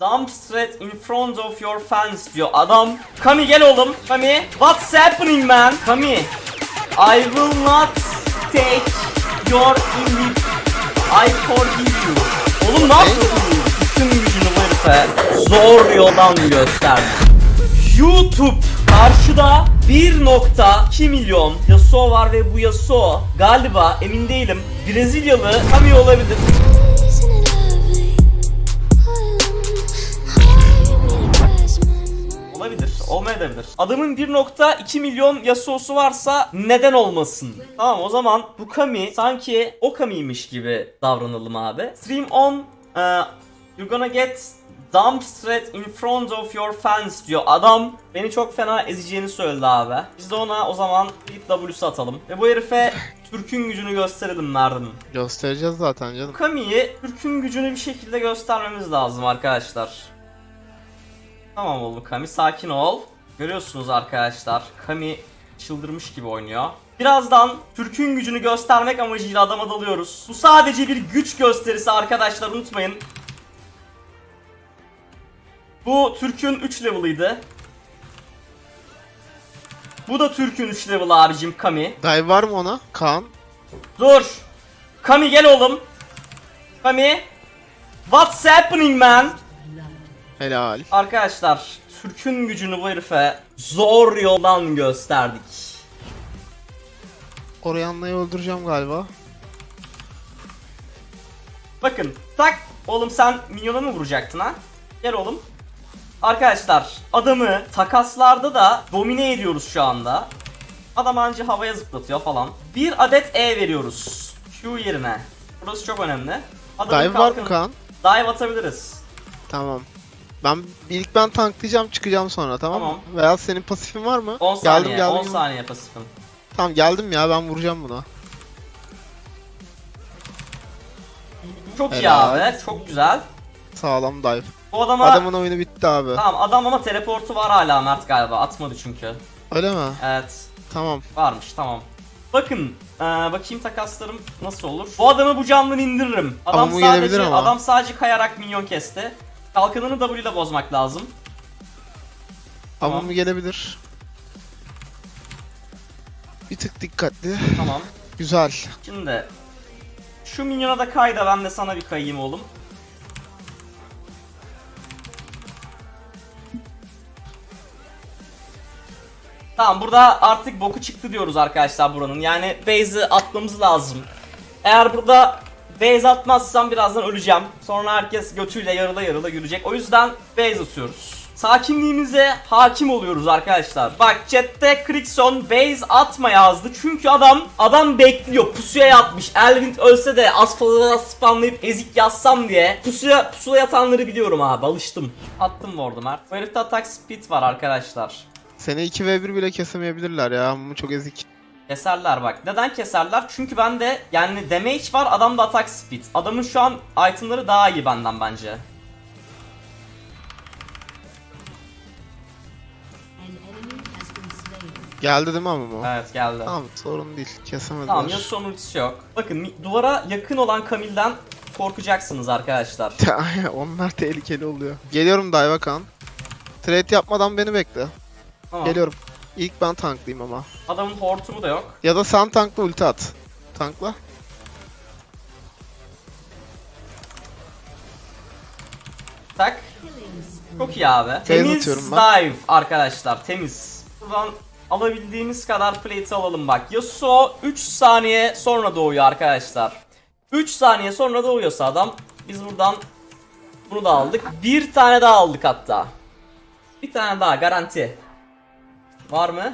Dumpstred in front of your fans diyor adam. Kami gel oğlum. Kami. What's happening man? Kami. I will not take your image. I forgive you. Oğlum ne yapıyorsun? Bütün gücünü bu herife zor yoldan gösterdi. YouTube karşıda 1.2 milyon Yasuo var ve bu Yasuo galiba emin değilim Brezilyalı Kami olabilir. Olmayabilir. Adamın 1.2 milyon Yasuo'su varsa neden olmasın? Tamam o zaman bu Kami sanki o Kami'ymiş gibi davranalım abi. Stream on uh, you're gonna get dumpstred in front of your fans diyor. Adam beni çok fena ezeceğini söyledi abi. Biz de ona o zaman bir W'su atalım. Ve bu herife Türk'ün gücünü gösterelim Merdim. Göstereceğiz zaten canım. Kami'yi Türk'ün gücünü bir şekilde göstermemiz lazım arkadaşlar. Tamam oğlum Kami sakin ol. Görüyorsunuz arkadaşlar Kami çıldırmış gibi oynuyor. Birazdan Türk'ün gücünü göstermek amacıyla adama dalıyoruz. Bu sadece bir güç gösterisi arkadaşlar unutmayın. Bu Türk'ün 3 level'ıydı. Bu da Türk'ün 3 level abicim Kami. Dive var mı ona? Kaan. Dur. Kami gel oğlum. Kami. What's happening man? Helal. Arkadaşlar Türk'ün gücünü bu herife zor yoldan gösterdik. Orianna'yı öldüreceğim galiba. Bakın tak oğlum sen minyona mı vuracaktın ha? Gel oğlum. Arkadaşlar adamı takaslarda da domine ediyoruz şu anda. Adam anca havaya zıplatıyor falan. Bir adet E veriyoruz. Q yerine. Burası çok önemli. Adamın Dive var mı Kaan? Dive atabiliriz. Tamam. Ben ilk ben tanklayacağım çıkacağım sonra tamam, Tamam. mı? Veya senin pasifin var mı? 10 saniye, geldim geldim. 10 saniye pasifim. Tamam geldim ya ben vuracağım buna. Çok iyi Helal. abi, çok güzel. Sağlam dive. Bu adama... Adamın oyunu bitti abi. Tamam adam ama teleportu var hala Mert galiba, atmadı çünkü. Öyle mi? Evet, Tamam. varmış tamam. Bakın, ee, bakayım takaslarım nasıl olur. Bu adamı bu camdan indiririm. Adam Ama bu sadece, ama. adam sadece kayarak minyon kesti. Kalkanını W ile bozmak lazım. Tamam. Tamam. gelebilir. Bir tık dikkatli. Tamam. Güzel. Şimdi şu minyona da kay da ben de sana bir kayayım oğlum. Tamam burada artık boku çıktı diyoruz arkadaşlar buranın. Yani base'i atmamız lazım. Eğer burada base atmazsam birazdan öleceğim. Sonra herkes götüyle yarıla yarıla gülecek. O yüzden base atıyoruz. Sakinliğimize hakim oluyoruz arkadaşlar. Bak chatte Krikson base atma yazdı. Çünkü adam adam bekliyor. Pusuya yatmış. Elvind ölse de asfalta spamlayıp ezik yazsam diye. Pusuya pusula yatanları biliyorum abi. Alıştım. Attım ward'u Mert. Bu herifte attack speed var arkadaşlar. Seni 2v1 bile kesemeyebilirler ya. Bu çok ezik. Keserler bak. Neden keserler? Çünkü bende yani damage var adamda attack speed. Adamın şu an itemları daha iyi benden bence. Geldi değil mi ama bu? Evet geldi. Tamam sorun değil. Kesemediler. Tamam Yasuo'nun ultisi yok. Bakın duvara yakın olan Camille'den korkacaksınız arkadaşlar. Onlar tehlikeli oluyor. Geliyorum dive Kaan. Trade yapmadan beni bekle. Tamam. Geliyorum. İlk ben tanklayayım ama. Adamın hortumu da yok. Ya da sen tankla ulti at. Tankla. Tak. Çok iyi abi. Temiz atıyorum ben. dive arkadaşlar temiz. Buradan alabildiğimiz kadar plate alalım bak. Yasuo 3 saniye sonra doğuyor arkadaşlar. 3 saniye sonra doğuyorsa adam biz buradan bunu da aldık. Bir tane daha aldık hatta. Bir tane daha garanti. Var mı?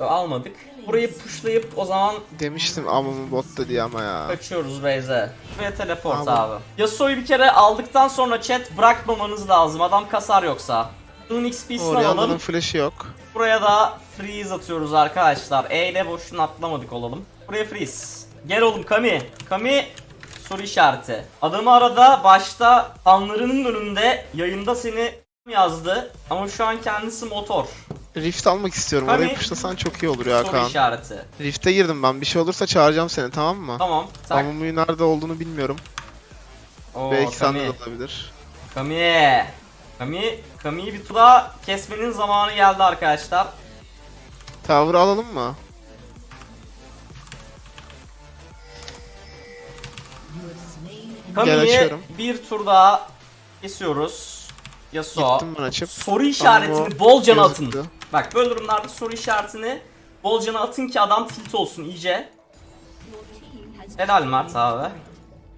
Almadık. Burayı pushlayıp o zaman Demiştim amamı botta diye ama ya. Kaçıyoruz base'e. Ve teleport Tamam. abi. Yasuo'yu bir kere aldıktan sonra chat bırakmamanız lazım. Adam kasar yoksa. Bunun XP'sini Orianna'nın alalım. flash'ı yok. Buraya da freeze atıyoruz arkadaşlar. E ile boşuna atlamadık olalım. Buraya freeze. Gel oğlum Kami. Kami soru işareti. Adamı arada başta fanlarının önünde yayında seni yazdı. Ama şu an kendisi motor. Rift almak istiyorum. Tabii. Orayı pushlasan çok iyi olur ya Soru Kaan. işareti. Rift'e girdim ben. Bir şey olursa çağıracağım seni tamam mı? Tamam. Tak. Amamu'yu nerede olduğunu bilmiyorum. Oo, Belki sende Kami. de olabilir. Kami. Kami. Kami'yi bir tura kesmenin zamanı geldi arkadaşlar. Tower alalım mı? Kami'yi açıyorum. bir tur daha kesiyoruz. Yasuo. Gittim ben açıp. Soru işaretini Ama bolcana atın. gözüktü. Bak böyle durumlarda soru işaretini bolcana atın ki adam tilt olsun iyice. Helal Mert abi.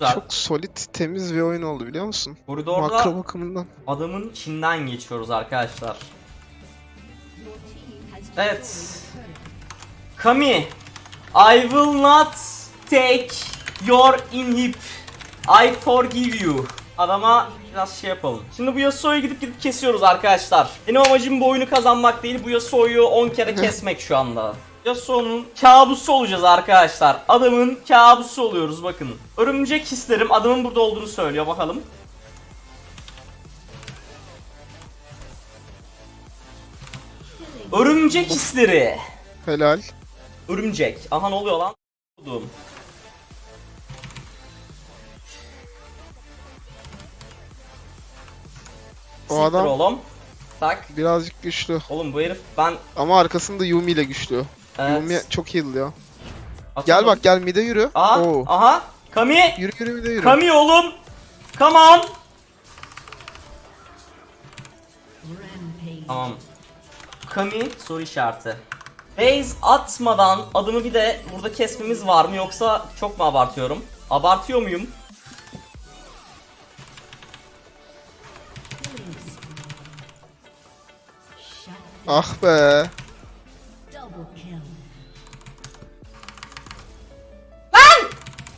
Güzel. Çok solid, temiz bir oyun oldu biliyor musun? Koridorda Makro bakımından. adamın Çin'den geçiyoruz arkadaşlar. Evet. Kami. I will not take your inhib. I forgive you. Adama biraz şey yapalım. Şimdi bu Yasuo'yu gidip gidip kesiyoruz arkadaşlar. Benim amacım bu oyunu kazanmak değil. Bu Yasuo'yu 10 kere kesmek şu anda. Yasuo'nun kabusu olacağız arkadaşlar. Adamın kabusu oluyoruz bakın. Örümcek hislerim adamın burada olduğunu söylüyor bakalım. Örümcek hisleri. Helal. Örümcek. Aha ne oluyor lan? O Siktir adam oğlum. Tak. birazcık güçlü. Oğlum bu herif ben Ama arkasında Yumi ile güçlü. Evet. Yumi çok heal'lıyor. Atalım. Gel bak gel mide yürü. Aha. Oo. Aha. Kami. Yürü yürü mide yürü. Kami oğlum. Come on. Tamam. Kami soru işareti. Base atmadan adımı bir de burada kesmemiz var mı yoksa çok mu abartıyorum? Abartıyor muyum? Ah be.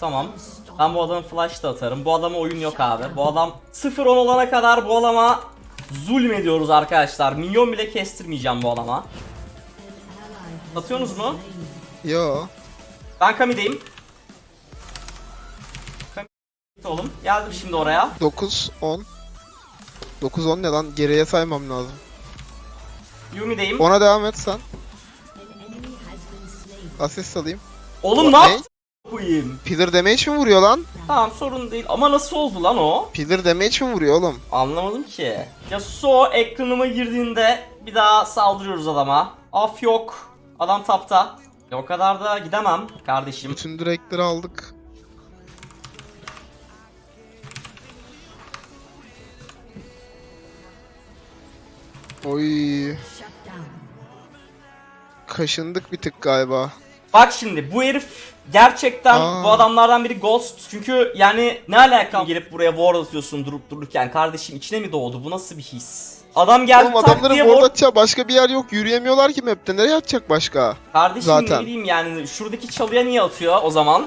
Tamam. Ben bu adamı flash da atarım. Bu adama oyun yok abi. Bu adam 0-10 olana kadar bu adama zulmediyoruz arkadaşlar. Minyon bile kestirmeyeceğim bu adama. Atıyorsunuz mu? Yo. Ben Kami'deyim. Kami oğlum. Geldim şimdi oraya. 9 10. 9 10 ne lan? Geriye saymam lazım. Yumi'deyim. Ona devam et sen. Asist alayım. Oğlum ne yaptın? Koyayım. Pillar damage mi vuruyor lan? Tamam sorun değil ama nasıl oldu lan o? Pillar damage mi vuruyor oğlum? Anlamadım ki. Yasuo ekranıma girdiğinde bir daha saldırıyoruz adama. Af yok. Adam tapta. E o kadar da gidemem kardeşim. Bütün direkleri aldık. Oy. Kaşındık bir tık galiba. Bak şimdi bu herif gerçekten Aa. bu adamlardan biri Ghost. Çünkü yani ne alaka gelip buraya ward atıyorsun durup dururken kardeşim içine mi doğdu? Bu nasıl bir his? Adam geldi Oğlum tak adamların diye ward... atacağı başka bir yer yok. Yürüyemiyorlar ki map'te. Nereye atacak başka? Kardeşim Zaten. ne bileyim yani şuradaki çalıya niye atıyor o zaman?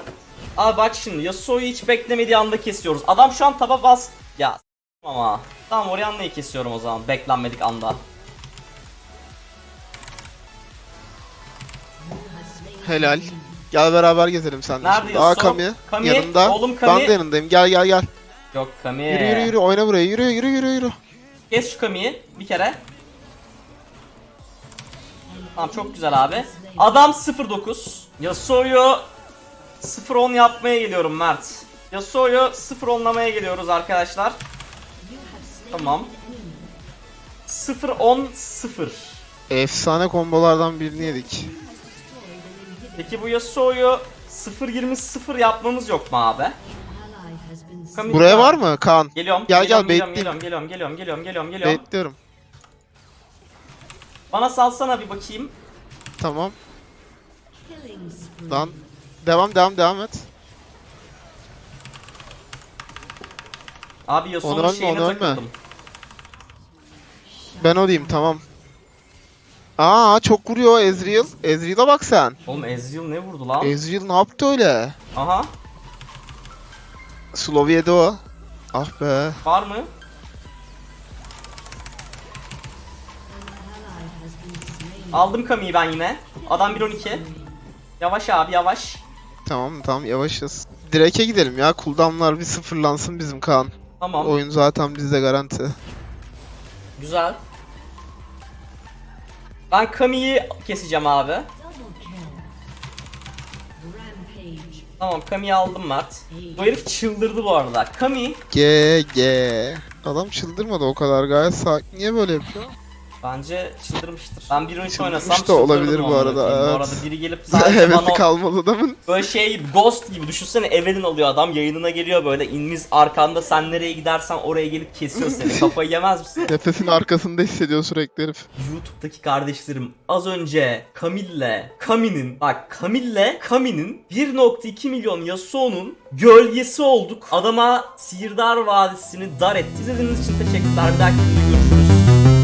Abi bak şimdi Yasuo'yu hiç beklemediği anda kesiyoruz. Adam şu an taba bas... Ya ama. Tamam Orianna'yı kesiyorum o zaman beklenmedik anda. Helal. Gel beraber gezelim seninle. Nerede şimdi. Aa Yasuo? Kami. Kami, Yanımda. oğlum Kami. Ben de yanındayım. Gel gel gel. Yok Kami. Yürü yürü yürü. Oyna buraya. Yürü yürü yürü yürü. Kes şu Kami'yi bir kere. Tamam çok güzel abi. Adam 09. Yasuo'yu 0-10 yapmaya geliyorum Mert. Yasuo'yu 0-10'lamaya geliyoruz arkadaşlar. Tamam. 0-10-0. Efsane kombolardan birini yedik. Peki bu Yasuo'yu 0-20-0 yapmamız yok mu abi? Kami- Buraya var mı Kaan? Geliyorum. Gel, geliyorum, gel, geliyorum, bekleyin. geliyorum, geliyorum, geliyorum, geliyorum, geliyorum. Bekliyorum. Bana salsana bir bakayım. Tamam. Lan. Devam devam devam et. Abi Yasuo'nun şeyine ölme. takıldım. Ben olayım tamam. Aa çok vuruyor Ezreal. Ezreal'a bak sen. Oğlum Ezreal ne vurdu lan? Ezreal ne yaptı öyle? Aha. Slow yedi o. Ah be. Var mı? Aldım Kami'yi ben yine. Adam 1.12. Yavaş abi yavaş. Tamam tamam yavaşız. Direk'e gidelim ya. Cooldown'lar bir sıfırlansın bizim Kaan. Tamam. Oyun zaten bizde garanti. Güzel. Ben Kami'yi keseceğim abi. Tamam Kami'yi aldım Mert. Bu herif çıldırdı bu arada. Kami G G. Adam çıldırmadı o kadar gayet sakin. Niye böyle yapıyor? Bence çıldırmıştır. Ben bir oyun oynasam da olabilir bu arada, koyayım. Bu evet. arada biri gelip sadece Hevesi bana kalmadı adamın. böyle şey gibi Ghost gibi düşünsene evinin alıyor adam yayınına geliyor böyle inmiz arkanda sen nereye gidersen oraya gelip kesiyor seni. Kafayı yemez misin? Nefesini arkasında hissediyor sürekli herif. YouTube'daki kardeşlerim az önce Camille, Kami'nin bak Camille, Kami'nin 1.2 milyon Yasuo'nun gölgesi olduk. Adama Sihirdar Vadisi'ni dar etti. İzlediğiniz için teşekkürler. Bir dahaki videoda görüşmek